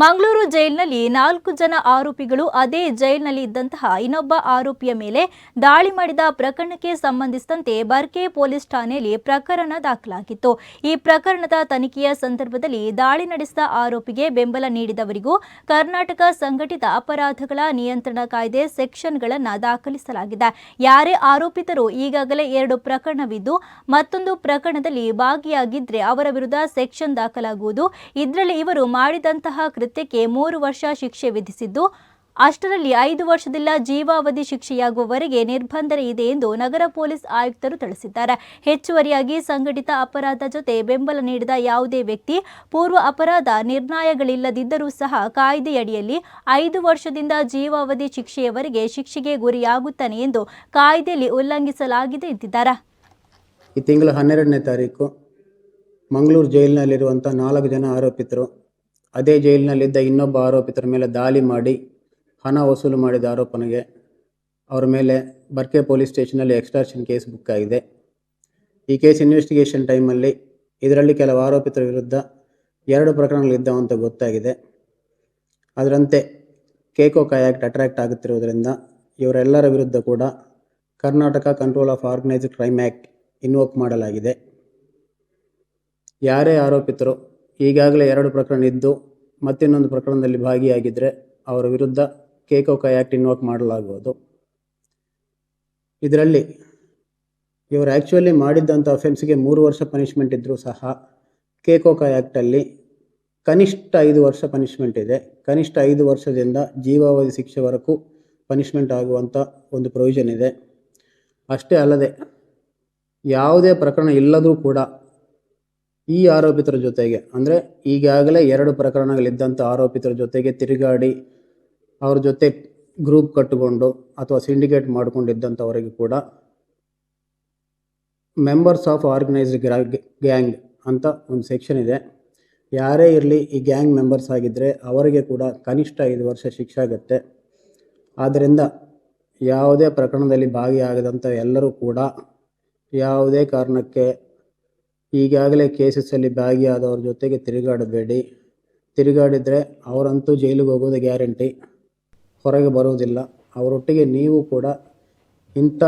ಮಂಗಳೂರು ಜೈಲಿನಲ್ಲಿ ನಾಲ್ಕು ಜನ ಆರೋಪಿಗಳು ಅದೇ ಜೈಲಿನಲ್ಲಿ ಇದ್ದಂತಹ ಇನ್ನೊಬ್ಬ ಆರೋಪಿಯ ಮೇಲೆ ದಾಳಿ ಮಾಡಿದ ಪ್ರಕರಣಕ್ಕೆ ಸಂಬಂಧಿಸಿದಂತೆ ಬರ್ಕೆ ಪೊಲೀಸ್ ಠಾಣೆಯಲ್ಲಿ ಪ್ರಕರಣ ದಾಖಲಾಗಿತ್ತು. ಈ ಪ್ರಕರಣದ ತನಿಖೆಯ ಸಂದರ್ಭದಲ್ಲಿ ದಾಳಿ ನಡೆಸಿದ ಆರೋಪಿಗೆ ಬೆಂಬಲ ನೀಡಿದವರಿಗೂ ಕರ್ನಾಟಕ ಸಂಘಟಿತ ಅಪರಾಧಗಳ ನಿಯಂತ್ರಣ ಕಾಯ್ದೆ ಸೆಕ್ಷನ್ಗಳನ್ನು ದಾಖಲಿಸಲಾಗಿದೆ. ಯಾರೇ ಆರೋಪಿತರು ಈಗಾಗಲೇ ಎರಡು ಪ್ರಕರಣವಿದ್ದು, ಮತ್ತೊಂದು ಪ್ರಕರಣದಲ್ಲಿ ಭಾಗಿಯಾಗಿದ್ದರೆ ಅವರ ವಿರುದ್ಧ ಸೆಕ್ಷನ್ ದಾಖಲಾಗುವುದು. ಇದರಲ್ಲಿ ಇವರು ಮಾಡಿದಂತಹ ಕೃತ್ಯಕ್ಕೆ ಮೂರು ವರ್ಷ ಶಿಕ್ಷೆ ವಿಧಿಸಿದ್ದು ಅಷ್ಟರಲ್ಲಿ ಐದು ವರ್ಷದಿಂದ ಜೀವಾವಧಿ ಶಿಕ್ಷೆಯಾಗುವವರೆಗೆ ನಿರ್ಬಂಧನ ಇದೆ ಎಂದು ನಗರ ಪೊಲೀಸ್ ಆಯುಕ್ತರು ತಿಳಿಸಿದ್ದಾರೆ ಹೆಚ್ಚುವರಿಯಾಗಿ ಸಂಘಟಿತ ಅಪರಾಧ ಜೊತೆ ಬೆಂಬಲ ನೀಡಿದ ಯಾವುದೇ ವ್ಯಕ್ತಿ ಪೂರ್ವ ಅಪರಾಧ ನಿರ್ಣಯಗಳಿಲ್ಲದಿದ್ದರೂ ಸಹ ಕಾಯ್ದೆಯಡಿಯಲ್ಲಿ ಐದು ವರ್ಷದಿಂದ ಜೀವಾವಧಿ ಶಿಕ್ಷೆಯವರೆಗೆ ಶಿಕ್ಷೆಗೆ ಗುರಿಯಾಗುತ್ತಾನೆ ಎಂದು ಕಾಯ್ದೆಯಲ್ಲಿ ಉಲ್ಲಂಘಿಸಲಾಗಿದೆ ಎಂದಿದ್ದಾರೆ ಈ ತಿಂಗಳ ಹನ್ನೆರಡನೇ ತಾರೀಕು ಮಂಗಳೂರು ಜೈಲಿನಲ್ಲಿರುವಂಥ ನಾಲ್ಕು ಜನ ಆರೋಪಿತರು ಅದೇ ಜೈಲಿನಲ್ಲಿದ್ದ ಇನ್ನೊಬ್ಬ ಆರೋಪಿತರ ಮೇಲೆ ದಾಳಿ ಮಾಡಿ ಹಣ ವಸೂಲು ಮಾಡಿದ ಆರೋಪನಿಗೆ ಅವರ ಮೇಲೆ ಬರ್ಕೆ ಪೊಲೀಸ್ ಸ್ಟೇಷನಲ್ಲಿ ಎಕ್ಸ್ಟ್ರಾಕ್ಷನ್ ಕೇಸ್ ಬುಕ್ ಆಗಿದೆ. ಈ ಕೇಸ್ ಇನ್ವೆಸ್ಟಿಗೇಷನ್ ಟೈಮಲ್ಲಿ ಇದರಲ್ಲಿ ಕೆಲವು ಆರೋಪಿತರ ವಿರುದ್ಧ ಎರಡು ಪ್ರಕರಣಗಳಿದ್ದವು ಅಂತ ಗೊತ್ತಾಗಿದೆ. ಅದರಂತೆ ಕೇಕೋ ಕಾಯಾಕ್ಟ್ ಅಟ್ರಾಕ್ಟ್ ಆಗುತ್ತಿರುವುದರಿಂದ ಇವರೆಲ್ಲರ ವಿರುದ್ಧ ಕೂಡ Karnataka control of organised crime act invoke ಮಾಡಲಾಗಿದೆ. ಯಾರೇ ಆರೋಪಿತರು ಈಗಾಗಲೇ ಎರಡು ಪ್ರಕರಣ ಇದ್ದು, ಮತ್ತಿನ್ನೊಂದು ಪ್ರಕರಣದಲ್ಲಿ ಭಾಗಿಯಾಗಿದ್ದರೆ ಅವರ ವಿರುದ್ಧ ಕೇಕೋಕ ಆ್ಯಕ್ಟ್ ಇನ್ವೋಕ್ ಮಾಡಲಾಗುವುದು. ಇದರಲ್ಲಿ ಇವರು ಆ್ಯಕ್ಚುಲಿ ಮಾಡಿದ್ದಂಥ ಅಫೆನ್ಸ್ಗೆ ಮೂರು ವರ್ಷ ಪನಿಷ್ಮೆಂಟ್ ಇದ್ದರೂ ಸಹ ಕೇಕೋಕ ಆ್ಯಕ್ಟಲ್ಲಿ ಕನಿಷ್ಠ ಐದು ವರ್ಷ ಪನಿಷ್ಮೆಂಟ್ ಇದೆ. ಕನಿಷ್ಠ ಐದು ವರ್ಷದಿಂದ ಜೀವಾವಧಿ ಶಿಕ್ಷೆವರೆಗೂ ಪನಿಷ್ಮೆಂಟ್ ಆಗುವಂಥ ಒಂದು ಪ್ರೊವಿಷನ್ ಇದೆ. ಅಷ್ಟೇ ಅಲ್ಲದೆ, ಯಾವುದೇ ಪ್ರಕರಣ ಇಲ್ಲದರೂ ಕೂಡ ಈ ಆರೋಪಿತರ ಜೊತೆಗೆ, ಅಂದರೆ ಈಗಾಗಲೇ ಎರಡು ಪ್ರಕರಣಗಳಿದ್ದಂಥ ಆರೋಪಿತರ ಜೊತೆಗೆ ತಿರುಗಾಡಿ ಅವ್ರ ಜೊತೆ ಗ್ರೂಪ್ ಕಟ್ಟಿಕೊಂಡು ಅಥವಾ ಸಿಂಡಿಕೇಟ್ ಮಾಡಿಕೊಂಡಿದ್ದಂಥವರಿಗೆ ಕೂಡ ಮೆಂಬರ್ಸ್ ಆಫ್ ಆರ್ಗನೈಸ್ಡ್ ಗ್ಯಾಂಗ್ ಅಂತ ಒಂದು ಸೆಕ್ಷನ್ ಇದೆ. ಯಾರೇ ಇರಲಿ ಈ ಗ್ಯಾಂಗ್ ಮೆಂಬರ್ಸ್ ಆಗಿದ್ದರೆ ಅವರಿಗೆ ಕೂಡ ಕನಿಷ್ಠ ಐದು ವರ್ಷ ಶಿಕ್ಷೆ ಆಗುತ್ತೆ. ಆದ್ದರಿಂದ ಯಾವುದೇ ಪ್ರಕರಣದಲ್ಲಿ ಭಾಗಿಯಾಗದಂಥ ಎಲ್ಲರೂ ಕೂಡ ಯಾವುದೇ ಕಾರಣಕ್ಕೆ ಈಗಾಗಲೇ ಕೇಸಸ್ಸಲ್ಲಿ ಭಾಗಿಯಾದವ್ರ ಜೊತೆಗೆ ತಿರುಗಾಡಬೇಡಿ. ತಿರುಗಾಡಿದರೆ ಅವರಂತೂ ಜೈಲಿಗೆ ಹೋಗೋದು ಗ್ಯಾರಂಟಿ. ಹೊರಗೆ ಬರೋದಿಲ್ಲ. ಅವರೊಟ್ಟಿಗೆ ನೀವು ಕೂಡ ಇಂಥ